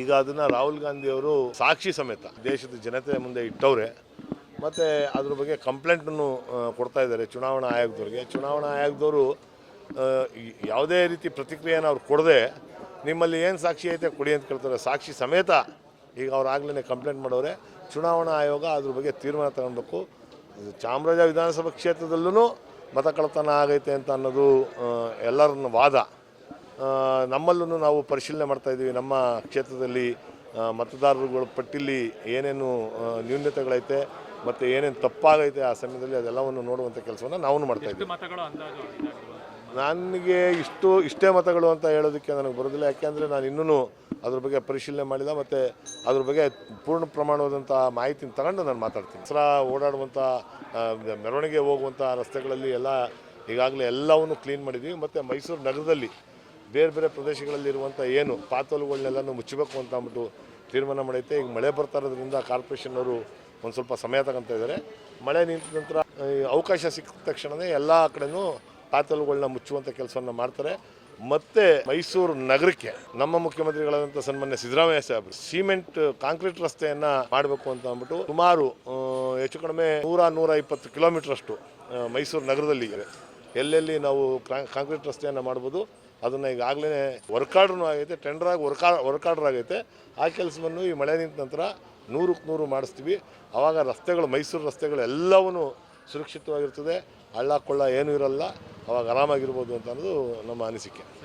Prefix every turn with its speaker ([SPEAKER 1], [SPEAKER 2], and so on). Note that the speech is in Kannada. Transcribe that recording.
[SPEAKER 1] ಈಗ ಅದನ್ನ ರಾಹುಲ್ ಗಾಂಧಿ ಅವರು ಸಾಕ್ಷಿ ಸಮೇತ ದೇಶದ ಜನತೆ ಮುಂದೆ ಇಟ್ಟವ್ರೆ. ಮತ್ತು ಅದ್ರ ಬಗ್ಗೆ ಕಂಪ್ಲೇಂಟನ್ನು ಕೊಡ್ತಾ ಇದ್ದಾರೆ ಚುನಾವಣಾ ಆಯೋಗದವ್ರಿಗೆ. ಚುನಾವಣಾ ಆಯೋಗದವರು ಯಾವುದೇ ರೀತಿ ಪ್ರತಿಕ್ರಿಯೆಯನ್ನು ಅವ್ರು ಕೊಡದೆ ನಿಮ್ಮಲ್ಲಿ ಏನು ಸಾಕ್ಷಿ ಐತೆ ಕೊಡಿ ಅಂತ ಕೇಳ್ತಾರೆ. ಸಾಕ್ಷಿ ಸಮೇತ ಈಗ ಅವ್ರು ಆಗ್ಲೇ ಕಂಪ್ಲೇಂಟ್ ಮಾಡೋರೆ. ಚುನಾವಣಾ ಆಯೋಗ ಅದ್ರ ಬಗ್ಗೆ ತೀರ್ಮಾನ ತಗೊಳ್ಬೇಕು. ಚಾಮರಾಜ ವಿಧಾನಸಭಾ ಕ್ಷೇತ್ರದಲ್ಲೂ ಮತ ಕಳ್ಳತನ ಆಗೈತೆ ಅಂತ ಅನ್ನೋದು ಎಲ್ಲರನ್ನ ವಾದ. ನಮ್ಮಲ್ಲೂ ನಾವು ಪರಿಶೀಲನೆ ಮಾಡ್ತಾ ಇದ್ದೀವಿ. ನಮ್ಮ ಕ್ಷೇತ್ರದಲ್ಲಿ ಮತದಾರರುಗಳ ಪಟ್ಟಿಲಿ ಏನೇನು ನ್ಯೂನ್ಯತೆಗಳೈತೆ ನ್ಯೂನತೆಗಳೈತೆ ಮತ್ತು ಏನೇನು ತಪ್ಪಾಗೈತೆ ಆ ಸಮಯದಲ್ಲಿ ಅದೆಲ್ಲವನ್ನು ನೋಡುವಂಥ ಕೆಲಸವನ್ನು ನಾವು ಮಾಡ್ತಾ ಇದ್ದೀವಿ. ನನಗೆ ಇಷ್ಟು ಇಷ್ಟೇ ಮತಗಳು ಅಂತ ಹೇಳೋದಕ್ಕೆ ನನಗೆ ಬರೋದಿಲ್ಲ. ಯಾಕೆಂದರೆ ನಾನು ಇನ್ನೂ ಅದ್ರ ಬಗ್ಗೆ ಪರಿಶೀಲನೆ ಮಾಡಿಲ್ಲ ಮತ್ತು ಅದ್ರ ಬಗ್ಗೆ ಪೂರ್ಣ ಪ್ರಮಾಣವಾದಂಥ ಮಾಹಿತಿನ ತಗೊಂಡು ನಾನು ಮಾತಾಡ್ತೀನಿ. ದಸರಾ ಓಡಾಡುವಂಥ ಮೆರವಣಿಗೆ ಹೋಗುವಂಥ ರಸ್ತೆಗಳಲ್ಲಿ ಎಲ್ಲ ಈಗಾಗಲೇ ಎಲ್ಲವನ್ನು ಕ್ಲೀನ್ ಮಾಡಿದ್ದೀವಿ ಮತ್ತು ಮೈಸೂರು ನಗರದಲ್ಲಿ ಬೇರೆ ಬೇರೆ ಪ್ರದೇಶಗಳಲ್ಲಿರುವಂಥ ಏನು ಪಾತೋಲುಗಳನ್ನೆಲ್ಲ ಮುಚ್ಚಬೇಕು ಅಂತ ಅಂದ್ಬಿಟ್ಟು ತೀರ್ಮಾನ ಮಾಡೈತೆ. ಈಗ ಮಳೆ ಬರ್ತಾ ಇರೋದ್ರಿಂದ ಕಾರ್ಪೊರೇಷನ್ ಅವರು ಒಂದು ಸ್ವಲ್ಪ ಸಮಯ ತಗೊತಾ ಇದ್ದಾರೆ. ಮಳೆ ನಿಂತ ನಂತರ ಅವಕಾಶ ಸಿಕ್ಕ ತಕ್ಷಣವೇ ಎಲ್ಲ ಕಡೆನೂ ಪಾತಲುಗಳನ್ನ ಮುಚ್ಚುವಂಥ ಕೆಲಸವನ್ನು ಮಾಡ್ತಾರೆ. ಮತ್ತೆ ಮೈಸೂರು ನಗರಕ್ಕೆ ನಮ್ಮ ಮುಖ್ಯಮಂತ್ರಿಗಳಾದಂಥ ಸನ್ಮಾನ್ಯ ಸಿದ್ದರಾಮಯ್ಯ ಸಾಹೇಬರು ಸಿಮೆಂಟ್, ಕಾಂಕ್ರೀಟ್ ರಸ್ತೆಯನ್ನು ಮಾಡಬೇಕು ಅಂತ ಅಂದ್ಬಿಟ್ಟು ಸುಮಾರು ಹೆಚ್ಚು ಕಡಿಮೆ ನೂರ ನೂರ ಇಪ್ಪತ್ತು ಕಿಲೋಮೀಟ್ರಷ್ಟು ಮೈಸೂರು ನಗರದಲ್ಲಿ ಇದೆ. ಎಲ್ಲೆಲ್ಲಿ ನಾವು ಕ್ರಾ- ಕಾಂಕ್ರೀಟ್ ರಸ್ತೆಯನ್ನು ಮಾಡ್ಬೋದು ಅದನ್ನು ಈಗಾಗಲೇ ವರ್ಕಾರ್ಡ್ರೂ ಆಗೈತೆ ಟೆಂಡರ್ ಆಗಿ ವರ್ಕಾ ವರ್ಕಾರ್ಡ್ರ್ ಆಗೈತೆ. ಆ ಕೆಲಸವನ್ನು ಈ ಮಳೆ ನಿಂತ ನಂತರ ನೂರಕ್ಕೆ ನೂರು ಮಾಡಿಸ್ತೀವಿ. ಆವಾಗ ರಸ್ತೆಗಳು, ಮೈಸೂರು ರಸ್ತೆಗಳು ಎಲ್ಲವೂ ಸುರಕ್ಷಿತವಾಗಿರ್ತದೆ. ಹಳ್ಳ ಕೊಳ್ಳ ಏನೂ ಇರಲ್ಲ. ಅವಾಗ ಆರಾಮಾಗಿರ್ಬೋದು ಅಂತ ಅನ್ನೋದು ನಮ್ಮ ಅನಿಸಿಕೆ.